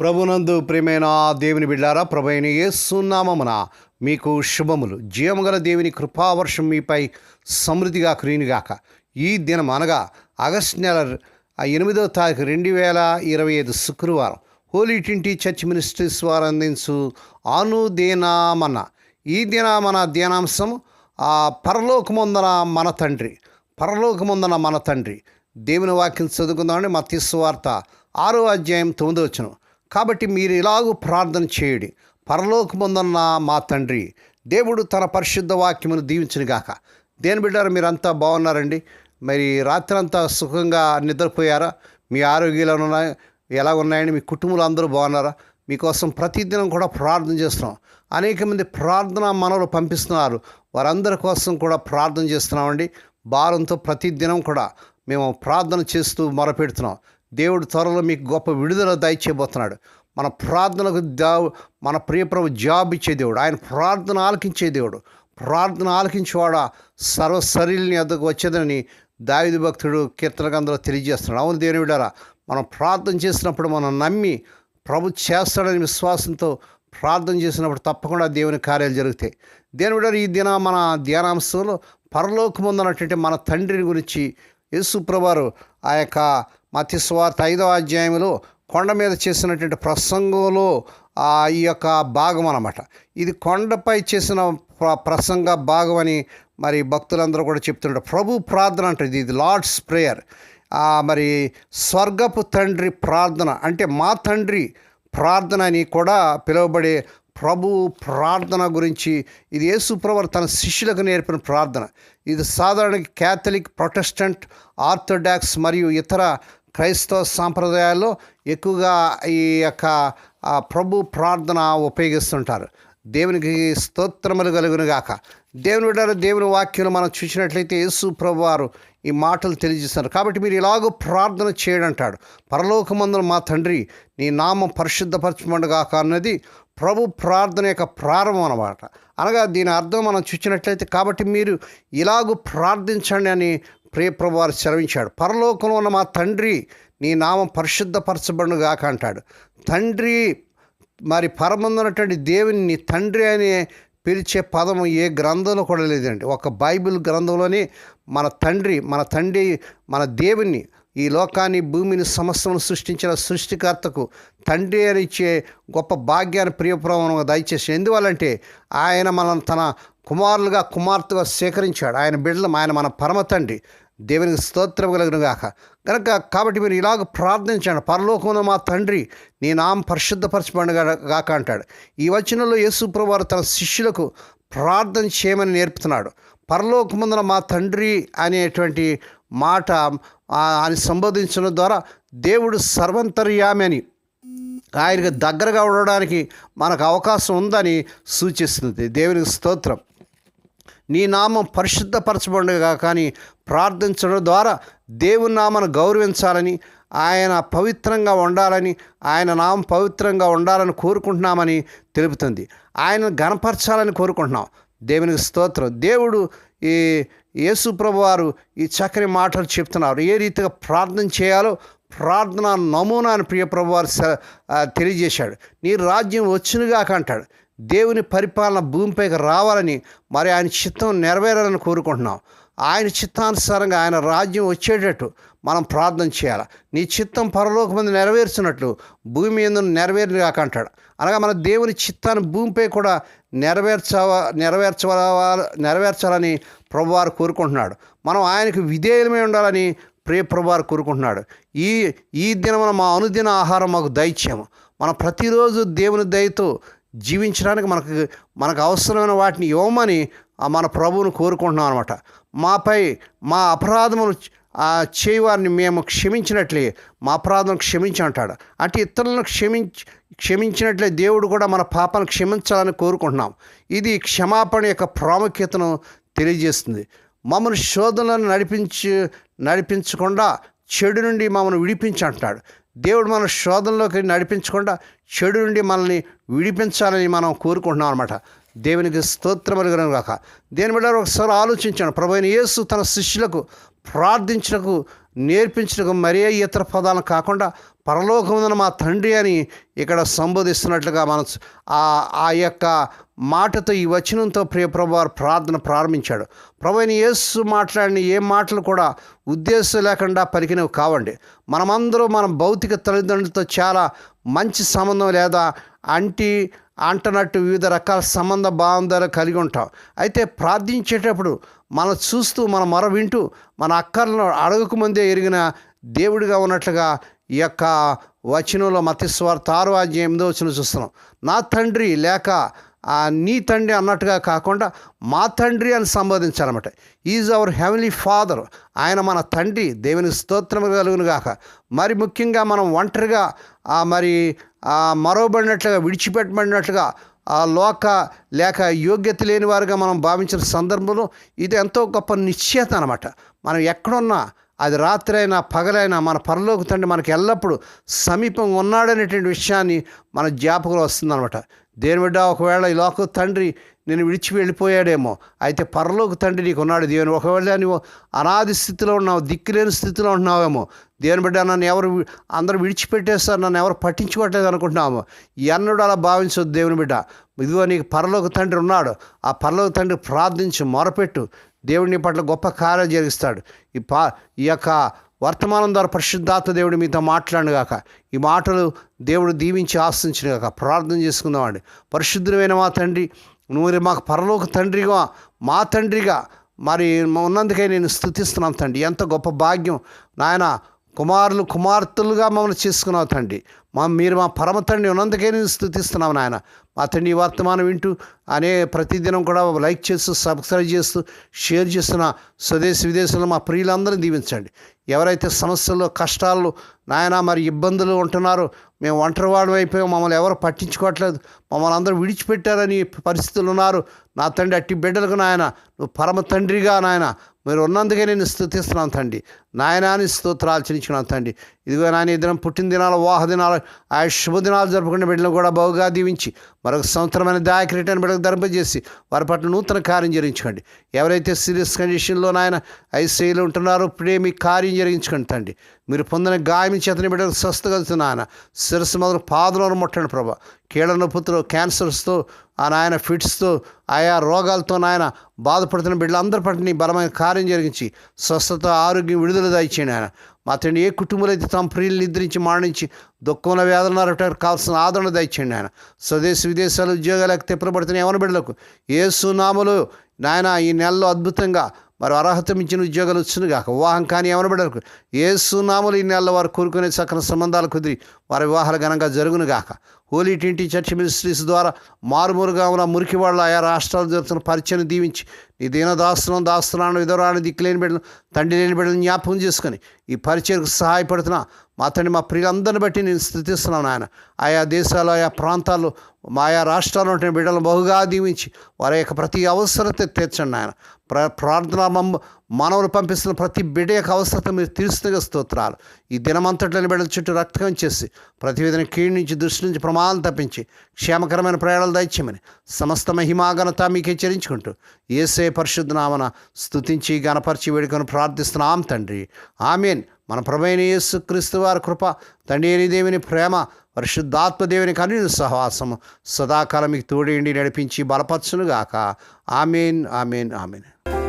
ప్రభునందు ప్రియమైన దేవుని బిడ్డారా ప్రభైన సున్నామమున మీకు శుభములు. జీవముగల దేవుని కృపావర్షం మీపై సమృద్ధిగా క్రీనిగాక ఈ దినం అనగా ఆగస్ట్ నెల ఎనిమిదవ తారీఖు రెండు వేల ఇరవై ఐదు శుక్రవారం హోలీ ట్వంటీ చర్చ్ మినిస్ట్రీస్ వారు అందించు అనుదేనామన్న ఈ దిన మన ధ్యానాంశం పరలోకముందన మన తండ్రి పరలోకముందన మన తండ్రి. దేవుని వాక్యం చదువుకుందామని మా వార్త ఆరో అధ్యాయం తొమ్మిదో వచ్చును కాబట్టి మీరు ఇలాగూ ప్రార్థన చేయుడి. పరలోకముందన్న మా తండ్రి దేవుడు తన పరిశుద్ధ వాక్యమును దీవించునుగాక దేని బిడ్డారు మీరంతా బాగున్నారండి? మరి రాత్రంతా సుఖంగా నిద్రపోయారా? మీ ఆరోగ్యాలు ఉన్నాయి ఎలా ఉన్నాయండి? మీ కుటుంబాలు అందరూ బాగున్నారా? మీకోసం ప్రతిదినం కూడా ప్రార్థన చేస్తున్నాం. అనేక మంది ప్రార్థన మనవులు పంపిస్తున్నారు. వారందరి కోసం కూడా ప్రార్థన చేస్తున్నామండి. భారంతో ప్రతిదినం కూడా మేము ప్రార్థన చేస్తూ మొరపెడుతున్నాం. దేవుడు త్వరలో మీకు గొప్ప విడుదల దయచేయబోతున్నాడు. మన ప్రార్థనకు దా మన ప్రియప్రభు జాబ్ ఇచ్చే దేవుడు. ఆయన ప్రార్థన ఆలకించే దేవుడు. ప్రార్థన ఆలకించేవాడు సర్వ శరీరుని ఎద్దకు వచ్చేదని దావిది భక్తుడు కీర్తనకందరూ తెలియజేస్తున్నాడు. అవును దేవుని విడారా మనం ప్రార్థన చేసినప్పుడు మనం నమ్మి ప్రభు చేస్తాడని విశ్వాసంతో ప్రార్థన చేసినప్పుడు తప్పకుండా దేవుని కార్యాలు జరుగుతాయి. దేవుని విడారు ఈ దిన మన ధ్యానాంశంలో పరలోకముందన్నటువంటి మన తండ్రిని గురించి యేసుప్రభారు ఆ యొక్క మతిస్వార్త ఐదవ అధ్యాయంలో కొండ మీద చేసినటువంటి ప్రసంగంలో ఈ యొక్క భాగం అన్నమాట. ఇది కొండపై చేసిన ప్ర ప్రసంగ భాగం అని మరి భక్తులందరూ కూడా చెప్తుంటారు. ప్రభు ప్రార్థన అంటుంది ఇది లార్డ్స్ ప్రేయర్. మరి స్వర్గపు తండ్రి ప్రార్థన అంటే మా తండ్రి ప్రార్థన అని కూడా పిలువబడే ప్రభు ప్రార్థన గురించి ఇది యేసుప్రవర్ తన శిష్యులకు నేర్పిన ప్రార్థన. ఇది సాధారణ క్యాథలిక్ ప్రొటెస్టెంట్ ఆర్థోడాక్స్ మరియు ఇతర క్రైస్తవ సాంప్రదాయాల్లో ఎక్కువగా ఈ యొక్క ప్రభు ప్రార్థన ఉపయోగిస్తుంటారు. దేవునికి స్తోత్రములు కలుగును గాక. దేవుని విడారు దేవుని వాక్యం మనం చూసినట్లయితే యేసు ప్రభు వారు ఈ మాటలు తెలియజేస్తున్నారు. కాబట్టి మీరు ఇలాగూ ప్రార్థన చేయడంటాడు పరలోకమందున మా తండ్రి నీ నామం పరిశుద్ధపరచమండుగాక అన్నది ప్రభు ప్రార్థన యొక్క ప్రారంభం అన్నమాట. అనగా దీని అర్థం మనం చూసినట్లయితే కాబట్టి మీరు ఇలాగూ ప్రార్థించండి అని ప్రియప్రభు వారు పరలోకంలో ఉన్న మా తండ్రి నీ నామం పరిశుద్ధపరచబడుగాక అంటాడు. తండ్రి మరి పరమందున్నటువంటి దేవుని నీ తండ్రి అనే పిలిచే పదము ఏ గ్రంథంలో కూడా లేదండి. ఒక బైబిల్ గ్రంథంలోనే మన తండ్రి మన తండ్రి మన దేవుణ్ణి ఈ లోకాన్ని భూమిని సమస్తను సృష్టించిన సృష్టికర్తకు తండ్రి అని ఇచ్చే గొప్ప భాగ్యాన్ని ప్రియప్రవణంగా దయచేసి ఎందువల్లంటే ఆయన మనల్ని తన కుమారులుగా కుమార్తెగా సేకరించాడు ఆయన బిడ్డలం ఆయన మన పరమ తండ్రి. దేవునికి స్తోత్రం కలిగిన గాక కనుక కాబట్టి మీరు ఇలాగ ప్రార్థించండి. పరలోకంలో మా తండ్రి నీ నామం పరిశుద్ధపరచబడి గాక అంటాడు. ఈ వచనంలో యేసుప్రభు వారు తన శిష్యులకు ప్రార్థన చేయమని నేర్పుతున్నాడు. పరలోకముందున మా తండ్రి అనేటువంటి మాట అని సంబోధించడం ద్వారా దేవుడు సర్వంతర్యామి అని ఆయనకు దగ్గరగా ఉండడానికి మనకు అవకాశం ఉందని సూచిస్తుంది. దేవునికి స్తోత్రం. నీ నామం పరిశుద్ధపరచబడగా కానీ ప్రార్థించడం ద్వారా దేవుని నామను గౌరవించాలని ఆయన పవిత్రంగా ఉండాలని ఆయన నామం పవిత్రంగా ఉండాలని కోరుకుంటున్నామని తెలుపుతుంది. ఆయన గణపరచాలని కోరుకుంటున్నాం. దేవునికి స్తోత్రం. దేవుడు ఈ యేసుప్రభు వారు ఈ చక్కని మాటలు చెప్తున్నారు. ఏ రీతిగా ప్రార్థన చేయాలో ప్రార్థన నమూనా అని ప్రియప్రభు వారు తెలియజేశాడు. నీ రాజ్యం వచ్చినగా అంటాడు. దేవుని పరిపాలన భూమిపైకి రావాలని మరి ఆయన చిత్తం నెరవేరాలని కోరుకుంటున్నాం. ఆయన చిత్తానుసారంగా ఆయన రాజ్యం వచ్చేటట్టు మనం ప్రార్థన చేయాలి? నీ చిత్తం పరలోక మంది నెరవేర్చినట్లు భూమి మీద నెరవేరు అంటాడు. అనగా మన దేవుని చిత్తాన్ని భూమిపై కూడా నెరవేర్చవ నెరవేర్చవాల నెరవేర్చాలని ప్రభువారు కోరుకుంటున్నాడు. మనం ఆయనకు విధేయులమై ఉండాలని ప్రియ ప్రభువారు కోరుకుంటున్నాడు. ఈ ఈ దినమున మా అనుదిన ఆహారం మాకు దయచేము మనం ప్రతిరోజు దేవుని దయతో జీవించడానికి మనకు మనకు అవసరమైన వాటిని ఇవ్వమని మన ప్రభువును కోరుకుంటున్నాం అనమాట మాపై మా అపరాధమును చేయవారిని మేము క్షమించినట్లే మా అపరాధం క్షమించి అంటాడు. అంటే ఇతరులను క్షమించి క్షమించినట్లే దేవుడు కూడా మన పాపను క్షమించాలని కోరుకుంటున్నాం. ఇది క్షమాపణ యొక్క ప్రాముఖ్యతను తెలియజేస్తుంది. మమ్మల్ని శోధనలను నడిపించి నడిపించకుండా చెడు నుండి మమ్మల్ని విడిపించి అంటాడు. దేవుడు మన శోధనలోకి నడిపించకుండా చెడు నుండి మనల్ని విడిపించాలని మనం కోరుకుంటున్నాం అనమాట దేవునికి స్తోత్రం కాక దేని బిడ్డ ఒకసారి ఆలోచించాను ప్రభు యేసు తన శిష్యులకు ప్రార్థించటకు నేర్పించటకు మరే ఇతర పదాలను కాకుండా పరలోకమున మా తండ్రి అని ఇక్కడ సంబోధిస్తున్నట్లుగా మన ఆ ఆ యొక్క మాటతో ఈ వచనంతో ప్రియప్రభు వారు ప్రార్థన ప్రారంభించాడు. ప్రభు అయిన యేసు మాట్లాడిన ఏ మాటలు కూడా ఉద్దేశం లేకుండా పలికినవి కావండి. మనమందరూ మన భౌతిక తల్లిదండ్రులతో చాలా మంచి సంబంధం లేదా అంటి అంటనట్టు వివిధ రకాల సంబంధ భావంధాలు కలిగి ఉంటాం. అయితే ప్రార్థించేటప్పుడు మనం చూస్తూ మన మొర వింటూ మన అక్కర్లను అడగకముందే ఎరిగిన దేవుడిగా ఉన్నట్లుగా ఈ యొక్క వచనంలో మతిస్వార్త ఆరు అధ్యాయం ఎనిమిదో వచ్చిన చూస్తున్నాం. నా తండ్రి లేక నీ తండ్రి అన్నట్టుగా కాకుండా మా తండ్రి అని సంబోధించాలన్నమాట ఈజ్ అవర్ హెవెన్లీ ఫాదర్ ఆయన మన తండ్రి. దేవుని స్తోత్రం కలుగును గాక. మరి ముఖ్యంగా మనం ఒంటరిగా మరి మరవబడినట్లుగా విడిచిపెట్టబడినట్లుగా ఆ లోక లేక యోగ్యత లేని వారుగా మనం భావించిన సందర్భంలో ఇది ఎంతో గొప్ప నిశ్చేత అనమాట మనం ఎక్కడున్నా అది రాత్రి అయినా పగలైనా మన పరలోక తండ్రి మనకి ఎల్లప్పుడూ సమీపంగా ఉన్నాడనేటువంటి విషయాన్ని మన జ్ఞాపకం వస్తుందన్నమాట. దేని బిడ్డ ఒకవేళ ఈ లోక తండ్రి నేను విడిచి వెళ్ళిపోయాడేమో అయితే పరలోక తండ్రి నీకు ఉన్నాడు. దేవుని ఒకవేళ నువ్వు అనాది స్థితిలో ఉన్నావు దిక్కులేని స్థితిలో ఉంటున్నావేమో దేవుని బిడ్డ నన్ను ఎవరు అందరూ విడిచిపెట్టేస్తారు నన్ను ఎవరు పట్టించుకోవట్లేదు అనుకుంటున్నాము ఎన్నడూ అలా భావించొద్దు దేవుని బిడ్డ. ఇదిగో నీకు పరలోక తండ్రి ఉన్నాడు. ఆ పరలోక తండ్రి ప్రార్థించి మొరపెట్టు. దేవుడి నీ పట్ల గొప్ప కార్యం జరిగిస్తాడు. ఈ పా ఈ యొక్క వర్తమానం ద్వారా పరిశుద్ధాత్మ దేవుడు మీతో మాట్లాడుగాక ఈ మాటలు దేవుడు దీవించి ఆశించినగాక ప్రార్థన చేసుకుందామండి. పరిశుద్ధమైన మా తండ్రి నువ్వు మాకు పరలోక తండ్రిగా మా తండ్రిగా మరి ఉన్నందుకై నేను స్థుతిస్తున్నాను తండ్రి. ఎంత గొప్ప భాగ్యం. నాయన కుమారులు కుమార్తెలుగా మమ్మల్ని చేసుకున్నావు తండ్రి. మా మీరు మా పరమ తండ్రి ఉన్నందుకే నేను స్థుతిస్తున్నాం నాయన. మా తండ్రి వర్తమానం వింటూ అనే ప్రతిదినం కూడా లైక్ చేస్తూ సబ్స్క్రైబ్ చేస్తూ షేర్ చేస్తున్న స్వదేశ విదేశంలో మా ప్రియులందరినీ దీవించండి. ఎవరైతే సమస్యల్లో కష్టాల్లో నాయన మరి ఇబ్బందులు ఉంటున్నారో మేము ఒంటరివాడు అయిపోయాం. మమ్మల్ని ఎవరు పట్టించుకోవట్లేదు. మమ్మల్ని అందరూ విడిచిపెట్టారని పరిస్థితులు ఉన్నారు. నా తండ్రి అట్టి బిడ్డలకు నాయన నువ్వు పరమ తండ్రిగా నాయన మీరు ఉన్నందుకే నేను స్థుతిస్తున్నాను తండ్రి. నాయనాని స్తోత్రాలు చెల్లించుకున్నాను తండ్రి. ఇదిగో నాయన ఈ దినం పుట్టినదినాలు వాహ దినాలు ఆ శుభదినాలు జరుపుకునే బిడ్డలను కూడా బహుగా దీవించి మరొక సంవత్సరమైన దాయకరీటాన్ని బిడ్డకు ధరింపజేసి వారి పట్ల నూతన కార్యం జరిగించుకోండి. ఎవరైతే సీరియస్ కండిషన్లో నాయన ఐసీయూలో ఉంటున్నారో ఇప్పుడే మీ కార్యం జరిగించుకోండి తండ్రి. మీరు పొందిన గాయం చేతని బిడ్డలు స్వస్థగలుగుతున్న ఆయన శిరస్సు మొదలు పాదలను ముట్టండి ప్రభా. కీళ్ళ నొప్పుతో క్యాన్సర్స్తో ఆ నాయన ఫిట్స్తో ఆయా రోగాలతో నాయన బాధపడుతున్న బిడ్డలందరి పట్ల నీ బలమైన కార్యం జరిగించి స్వస్థత ఆరోగ్యం విడుదల దాయిచ్చేయండి ఆయన మా తండ్రి ఏ కుటుంబాలు అయితే తమ ప్రియులు నిద్రించి మాడించి దుఃఖంలో వేదన కావాల్సిన ఆదరణ దయచేయండి ఆయన స్వదేశ విదేశాలు ఉద్యోగాలకు తెప్పబడుతున్న ఎవరి బిడ్డలకు ఏ సునామలు నాయన ఈ నెలలో అద్భుతంగా మరి అర్హత మించిన ఉద్యోగాలు వచ్చును కాక వివాహం కానీ ఎవరి బిడ్డలకు ఏ సునాములు ఈ నెలల వారు కోరుకునే చక్కని సంబంధాలు కుదిరి వారి వివాహాలు ఘనంగా జరుగునుగాక హోలీ టింటి చర్చ్ మినిస్ట్రీస్ ద్వారా మారుమూరుగా ఉన్న మురికి వాళ్ళు ఆయా రాష్ట్రాలు జరుగుతున్న పరిచయం దీవించి నీ దీనదాస్తులను దాస్తున్నాను విధవరాని దిక్కులేని బిడ్డలు తండ్రి లేని బిడ్డలు జ్ఞాపకం చేసుకొని ఈ పరిచయకు సహాయపడుతున్న మా తండ్రి మా ప్రియులందరిని బట్టి నేను స్థుతిస్తున్నాను ఆయన ఆయా దేశాలు ఆయా ప్రాంతాల్లో మా ఆయా రాష్ట్రాల్లో ఉంటున్న బిడ్డలను బహుగా దీవించి వారి యొక్క ప్రతి అవసరత తీర్చండి ఆయన ప్ర ప్రార్థన మానవులు పంపిస్తున్న ప్రతి బిడ్డ యొక్క అవసరత మీరు తీరుస్తున్న స్తోత్రాలు. ఈ దినమంతట్లోని బిడ్డల చుట్టూ రక్తకం చేసి ప్రతి విధంగా కీడు నుంచి దృష్టి నుంచి ప్రమాదం తప్పించి క్షేమకరమైన ప్రయాణాలు దయచేయమని సమస్త మహిమాగనత మీకే చరించుకుంటూ ఏసే పరిశుద్ధనామన స్థుతించి స్తుతించి గణపరిచి వేడుకను ప్రార్థిస్తున్నాం తండ్రి. ఆమెన్. మన ప్రభైన యేసు క్రీస్తు వారి కృప తండ్రి దేవుని ప్రేమ పరిశుద్ధాత్మ దేవుని సహవాసము సదాకాలం మీకు తోడేండి నడిపించి బలపరచునుగాక. Amen amen amen.